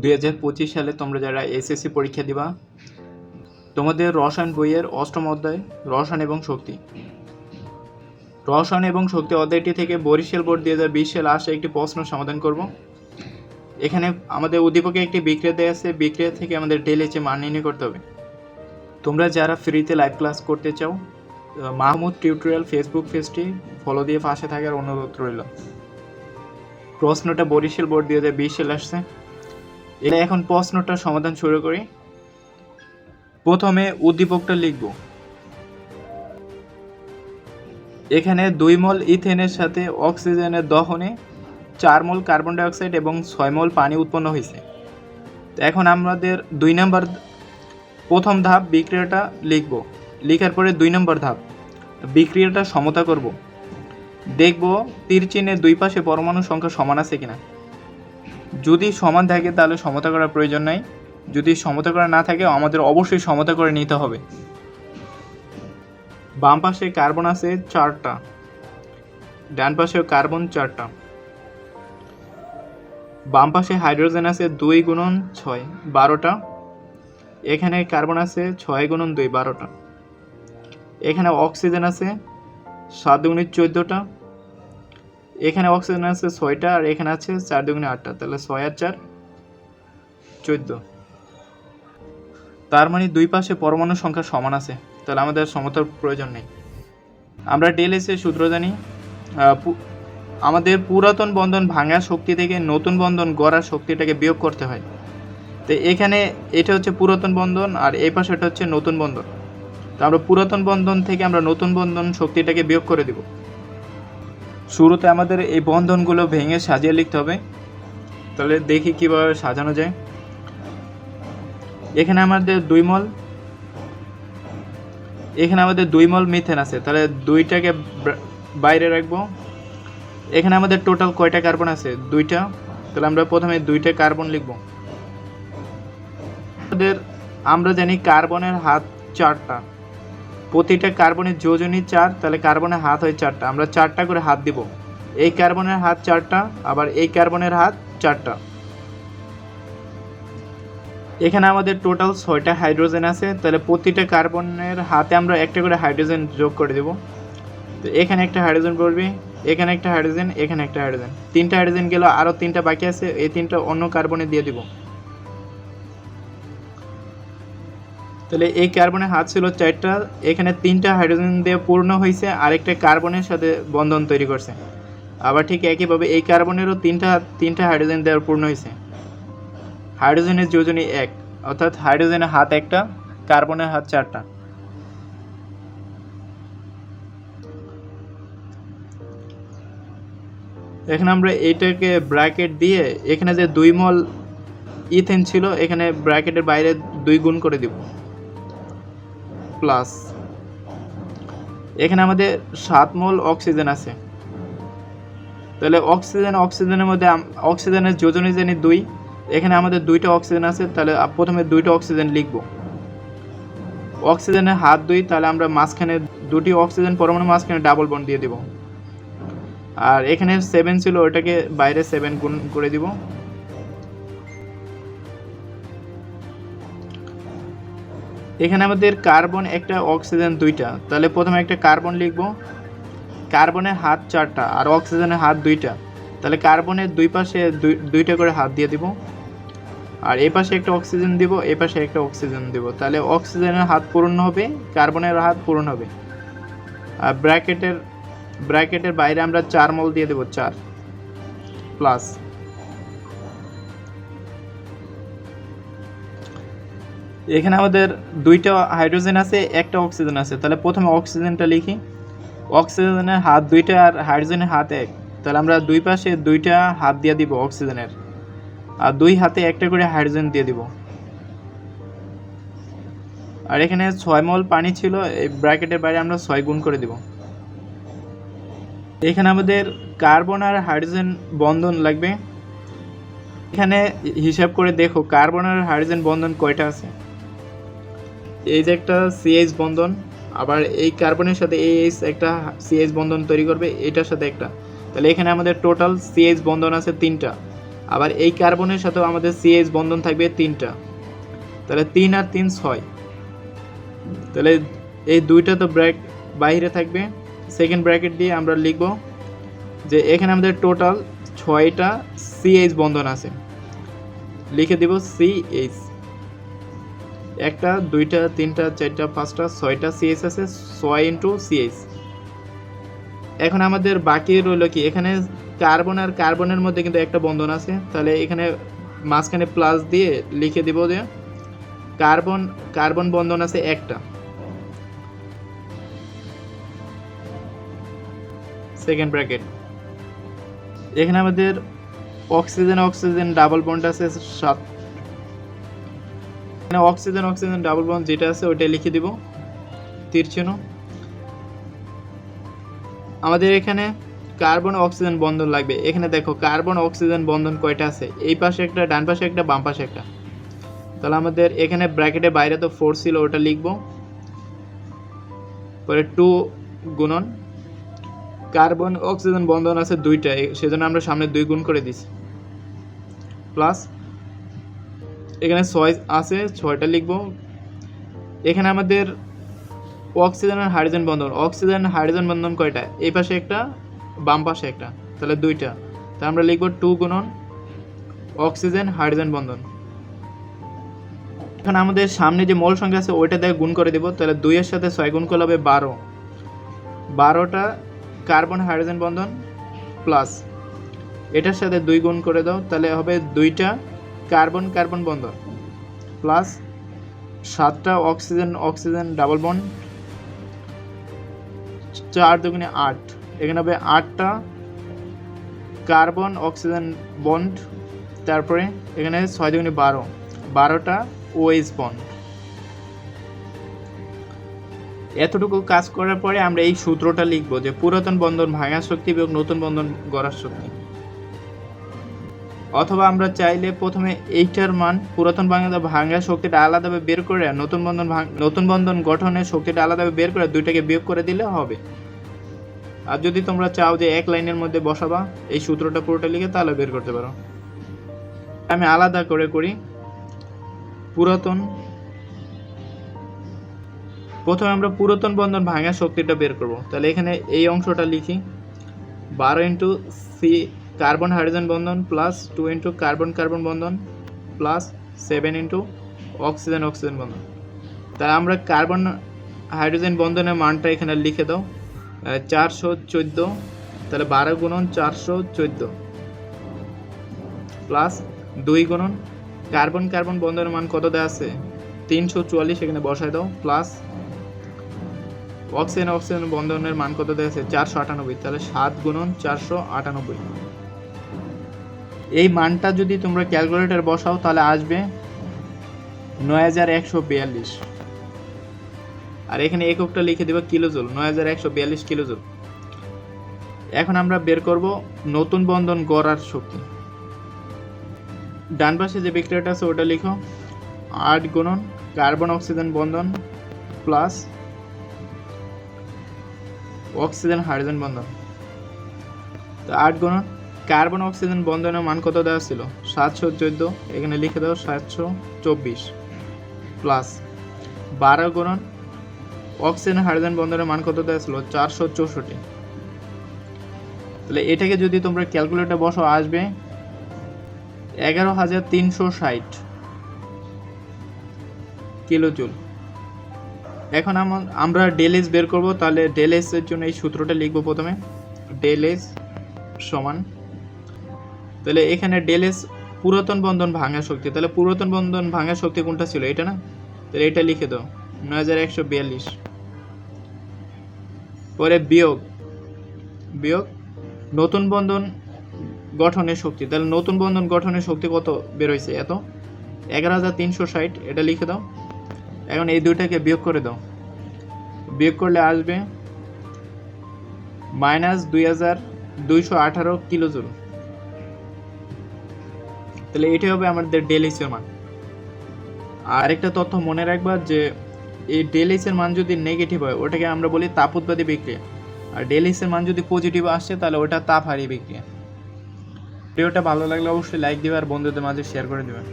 দুই হাজার পঁচিশ সালে তোমরা যারা এসএসসি পরীক্ষা দিবা, তোমাদের রসায়ন বইয়ের অষ্টম অধ্যায়, রসায়ন এবং শক্তি। রসায়ন এবং শক্তি অধ্যায়টি থেকে বরিশাল বোর্ড দুই হাজার বিশ সালে আসা একটি প্রশ্ন সমাধান করব। এখানে আমাদের উদ্দীপকে একটি বিক্রিয়া আছে, বিক্রিয়া থেকে আমাদের ডেলিচে মান নির্ণয় করতে হবে। তোমরা যারা ফ্রিতে লাইভ ক্লাস করতে চাও মাহমুদ টিউটোরিয়াল ফেসবুক পেজটি ফলো দিয়ে পাশে থাকার অনুরোধ রইল। প্রশ্নটা বরিশাল বোর্ড দুই হাজার বিশ সালে আসছে। এটা এখন প্রশ্নটা সমাধান শুরু করি। প্রথমে উদ্দীপকটা লিখব। এখানে দুই মল ইথেনের সাথে অক্সিজেনের দহনে চার মল কার্বন ডাইঅক্সাইড এবং ছয় মল পানি উৎপন্ন হয়েছে। এখন আমাদের দুই নম্বর প্রথম ধাপ বিক্রিয়াটা লিখব। লিখার পরে দুই নম্বর ধাপ। বিক্রিয়াটা সমতা করব। দেখব তীর চিহ্নের দুই পাশে পরমাণু সংখ্যা সমান আছে কিনা। যদি সমান থাকে তাহলে সমতা করার প্রয়োজন নাই। যদি সমতা করা না থাকে, আমাদের অবশ্যই সমতা করে নিতে হবে। বাম পাশে কার্বন আছে চারটা। ডান পাশে কার্বন চারটা। বাম পাশে হাইড্রোজেন আছে দুই গুণন ছয়, বারোটা। এখানে কার্বন আছে ছয় গুণন দুই, বারোটা। এখানে অক্সিজেন আছে সাত গুণের চোদ্দোটা। এখানে অক্সিজেন আছে ছয়টা আর এখানে আছে চার দুগুণে আটটা, তাহলে ছয় আর চার, চোদ্দ। তার মানে দুই পাশে পরমাণু সংখ্যা সমান আছে, তাহলে আমাদের সমতার প্রয়োজন নেই। আমরা ডেলএসের সূত্র জানি আমাদের পুরাতন বন্ধন ভাঙা শক্তি থেকে নতুন বন্ধন গড়ার শক্তিটাকে বিয়োগ করতে হয়। তো এখানে এটা হচ্ছে পুরাতন বন্ধন আর এই পাশে এটা হচ্ছে নতুন বন্ধন। তো আমরা পুরাতন বন্ধন থেকে আমরা নতুন বন্ধন শক্তিটাকে বিয়োগ করে দিব। শুরুতে আমাদের এই বন্ধনগুলো ভেঙে সাজিয়ে লিখতে হবে। তাহলে দেখি কীভাবে সাজানো যায়। এখানে আমাদের দুই মল। এখানে আমাদের দুই মল মিথেন আছে। তাহলে দুইটাকে বাইরে রাখব। এখানে আমাদের টোটাল কয়টা কার্বন আছে? দুইটা। তাহলে আমরা প্রথমে দুইটা কার্বন লিখব। আমাদের আমরা জানি কার্বনের হাত চারটা। প্রতিটা কার্বনের যোজনই চার, তাহলে কার্বনের হাত হয় চারটা। আমরা চারটা করে হাত দিব। এই কার্বনের হাত চারটা, আবার এই কার্বনের হাত চারটা। এখানে আমাদের টোটাল ছয়টা হাইড্রোজেন আছে, তাহলে প্রতিটা কার্বনের হাতে আমরা একটা করে হাইড্রোজেন যোগ করে দেব। তো এখানে একটা হাইড্রোজেন পড়বে, এখানে একটা হাইড্রোজেন এখানে একটা হাইড্রোজেন তিনটা হাইড্রোজেন গেল আরও তিনটা বাকি আছে, এই তিনটা অন্য কার্বনে দিয়ে দিব। তাহলে এই কার্বনের হাত ছিল চারটা, এখানে তিনটা হাইড্রোজেন দিয়ে পূর্ণ হয়েছে আরেকটা কার্বনের সাথে বন্ধন তৈরি করছে। আবার ঠিক একইভাবে এই কার্বনেরও তিনটা তিনটা হাইড্রোজেন দেওয়ার পূর্ণ হয়েছে হাইড্রোজেনের যোজনী এক, অর্থাৎ হাইড্রোজেনের হাত একটা, কার্বনের হাত চারটা। এখানে আমরা এইটাকে ব্র্যাকেট দিয়ে, এখানে যে দুই মল ইথেন ছিল, এখানে ব্র্যাকেটের বাইরে দুই গুণ করে দিব। প্লাস এখানে আমাদের সাত মোল অক্সিজেন আছে। তাহলে অক্সিজেন অক্সিজেনের মধ্যে অক্সিজেনের যোজনী জানি দুই। এখানে আমাদের দুইটা অক্সিজেন আছে, তাহলে প্রথমে দুইটা অক্সিজেন লিখব। অক্সিজেনের হাত দুই, তাহলে আমরা মাঝখানে দুটি অক্সিজেন পরমাণু মাঝখানে ডাবল বন্ড দিয়ে দিব। আর এখানে সেভেন ছিল, ওটাকে বাইরে সেভেন গুণ করে দিব। এখানে আমাদের কার্বন একটা, অক্সিজেন দুইটা। তাহলে প্রথমে একটা কার্বন লিখব। কার্বনের হাত চারটা আর অক্সিজেনের হাত দুইটা। তাহলে কার্বনের দুই পাশে দুই- দুইটা করে হাত দিয়ে দিব। আর এই পাশে একটা অক্সিজেন দিব এই পাশে একটা অক্সিজেন দিব। তাহলে অক্সিজেনের হাত পূরণ হবে, কার্বনের হাত পূরণ হবে। আর ব্র্যাকেটের ব্র্যাকেটের বাইরে আমরা চার মল দিয়ে দেব, চার। প্লাস। এখানে আমাদের দুইটা হাইড্রোজেন আছে, একটা অক্সিজেন আছে। তাহলে প্রথমে অক্সিজেনটা লিখি। অক্সিজেনের হাত দুইটা আর হাইড্রোজেনের হাত এক। তাহলে আমরা দুই পাশে দুইটা হাত দিয়ে দিব অক্সিজেনের। আর দুই হাতে একটা করে হাইড্রোজেন দিয়ে দিব। আর এখানে ছয় মল পানি ছিল, এই ব্র্যাকেটের বাইরে আমরা ছয় গুণ করে দিব। এখানে আমাদের কার্বন আর হাইড্রোজেন বন্ধন লাগবে। এখানে হিসাব করে দেখো, কার্বন আর হাইড্রোজেন বন্ধন কয়টা আছে? এই যে একটা সিএইচ বন্ধন, আবার এই কার্বনের সাথে এইচ একটা সিএইচ বন্ধন তৈরি করবে, এটার সাথে একটা। তাহলে এখানে আমাদের টোটাল সিএইচ বন্ধন আছে তিনটা, আবার এই কার্বনের সাথেও আমাদের সিএইচ বন্ধন থাকবে তিনটা। তাহলে তিন আর তিন ছয়। তাহলে এই দুইটা তো ব্র্যাক বাইরে থাকবে। সেকেন্ড ব্র্যাকেট দিয়ে আমরা লিখব যে এখানে আমাদের টোটাল ছয়টা সিএইচ বন্ধন আছে। লিখে দিব সিএইচ একটা, দুইটা, তিনটা, চারটা, পাঁচটা, ছয়টা সিএস আছে ছয় ইন্টু সিএস এখন আমাদের বাকি রইল কি? এখানে কার্বন আর কার্বনের মধ্যে কিন্তু একটা বন্ধন আছে। তাহলে এখানে মাঝখানে প্লাস দিয়ে লিখে দিব যে কার্বন কার্বন বন্ধন আছে একটা। সেকেন্ড ব্র্যাকেট এখানে আমাদের অক্সিজেন অক্সিজেন ডাবল বন্ড আছে সাত এখানে অক্সিজেন অক্সিজেন ডাবল বন্ড যেটা আছে ওইটা লিখে দিব। তীর চিহ্ন। আমাদের এখানে কার্বন অক্সিজেন বন্ধন লাগবে। এখানে দেখো কার্বন অক্সিজেন বন্ধন কয়টা আছে? এই পাশে একটা, ডান পাশে একটা, বাম পাশে একটা। তাহলে আমাদের এখানে ব্র্যাকেটে বাইরে তো ফোর ছিল, ওটা লিখব। পরে টু গুণন। কার্বন অক্সিজেন বন্ধন আছে দুইটা সেজন্য আমরা সামনে দুই গুণ করে দিছি। প্লাস এখানে ছয় আছে, ছয়টা লিখব। এখানে আমাদের অক্সিজেন আর হাইড্রোজেন বন্ধন। অক্সিজেন হাইড্রোজেন বন্ধন কয়টা? এই পাশে একটা, বাম পাশে একটা, তাহলে দুইটা। তা আমরা লিখব টু গুণন অক্সিজেন হাইড্রোজেন বন্ধন। এখন আমাদের সামনে যে মোল সংখ্যা আছে, ওইটা দিয়ে গুণ করে দিব, তাহলে দুইয়ের সাথে ছয় গুণ করলে হবে বারো। বারোটা কার্বন হাইড্রোজেন বন্ধন প্লাস এটার সাথে দুই গুণ করে দাও, তাহলে হবে দুইটা কার্বন কার্বন বন্ধন প্লাস সাতটা অক্সিজেন অক্সিজেন ডাবল বন্ড চার দুগুণে আট। এখানে হবে আটটা কার্বন অক্সিজেন বন্ড তারপরে এখানে ছয় দুগুণে বারো। বারোটা ওএইচ বন্ড এতটুকু কাজ করার পরে আমরা এই সূত্রটা লিখব যে পুরাতন বন্ধন ভাঙার শক্তি বিয়োগ নতুন বন্ধন গড়ার শক্তি। অথবা আমরা চাইলে প্রথমে এইটার মান পুরাতন ভাঙা ভাঙার শক্তিটা আলাদাভাবে বের করে নতুন বন্ধন ভাঙ- নতুন বন্ধন গঠনের শক্তিটা আলাদাভাবে বের করে দুইটাকে বিয়োগ করে দিলে হবে। আর যদি তোমরা চাও যে এক লাইনের মধ্যে বসাবা, এই সূত্রটা পুরোটা লিখে তাহলে বের করতে পারো। আমি আলাদা করে করি। পুরাতন। প্রথমে আমরা পুরাতন বন্ধন ভাঙার শক্তিটা বের করব। তাহলে এখানে এই অংশটা লিখি। বারো ইন্টু সি কার্বন হাইড্রোজেন বন্ধন plus two into carbon carbon বন্ধন plus seven into oxygen oxygen বন্ধন তাহলে আমরা কার্বন হাইড্রোজেন বন্ধনের মানটা এখানে লিখে দাও। চারশো চোদ্দ, তাহলে বারো গুণন চারশো চোদ্দ প্লাস দুই গুণন কার্বন কার্বন বন্ধনের মান কত দেওয়া আছে? তিনশো চুয়াল্লিশ এখানে বসায় দাও প্লাস অক্সিজেন অক্সিজেন বন্ধনের মান কত দেওয়া আছে? চারশো আটানব্বই, তাহলে সাত গুণন চারশো আটানব্বই। এই মানটা যদি তোমরা ক্যালকুলেটর বসাও, তাহলে আসবে নয় হাজার একশো বিয়াল্লিশ। আর এখানে এককটা লিখে দেবো কিলোজুল, নয় হাজার একশো বিয়াল্লিশ কিলোজুল। এখন আমরা বের করব নতুন বন্ধন গড়ার শক্তি। ডান পাশে যে বিক্রিয়াটা আছে, ওটা লিখো। আট গুণন কার্বন অক্সিজেন বন্ধন প্লাস অক্সিজেন হাইড্রোজেন বন্ধন। তো আট গুণন কার্বন, অক্সিজেন বন্ধনের মান কত দেওয়া ছিল? সাতশো চোদ্দ, এখানে লিখে দাও সাতশো চব্বিশ প্লাস বারো গুণন অক্সিজেন হাইড্রোজেন বন্ধনের মান কত দেওয়া ছিল? চারশো চৌষট্টি। তাহলে এটাকে যদি তোমরা ক্যালকুলেটর বসো, আসবে এগারো হাজার তিনশো ষাট কিলোজুল। এখন আম- আমরা ডেলেস বের করব, তাহলে ডেলেসের জন্য এই সূত্রটা লিখব প্রথমে। ডেলেস সমান তাহলে এখানে ডেলেস পুরাতন বন্ধন ভাঙা শক্তি, তাহলে পুরাতন বন্ধন ভাঙা শক্তি কোনটা ছিল? এটা না? তাহলে এটা লিখে দাও। নয় হাজার একশো বিয়াল্লিশ। পরে বিয়োগ। বিয়োগ। নতুন বন্ধন গঠনের শক্তি, তাহলে নতুন বন্ধন গঠনের শক্তি কত বের হয়েছে এত? এগারো হাজার তিনশো ষাট, এটা লিখে দাও। এখন এই দুইটাকে বিয়োগ করে দাও। বিয়োগ করলে আসবে মাইনাস দুই হাজার দুইশো আঠারো কিলোজুল। তাহলে এটাই হবে আমাদের ডেলিসের মান। আর একটা তথ্য মনে রাখবা যে, এই ডেলিসের মান যদি নেগেটিভ হয়, ওটাকে আমরা বলি তাপ উৎপাদী বিক্রিয়া। আর ডেলিসের মান যদি পজিটিভ আসে, তাহলে ওটা তাপ হারিয়ে বিক্রিয়া। ভিডিওটা ভালো লাগলে অবশ্যই লাইক দেবে আর বন্ধুদের মাঝে শেয়ার করে দিবেন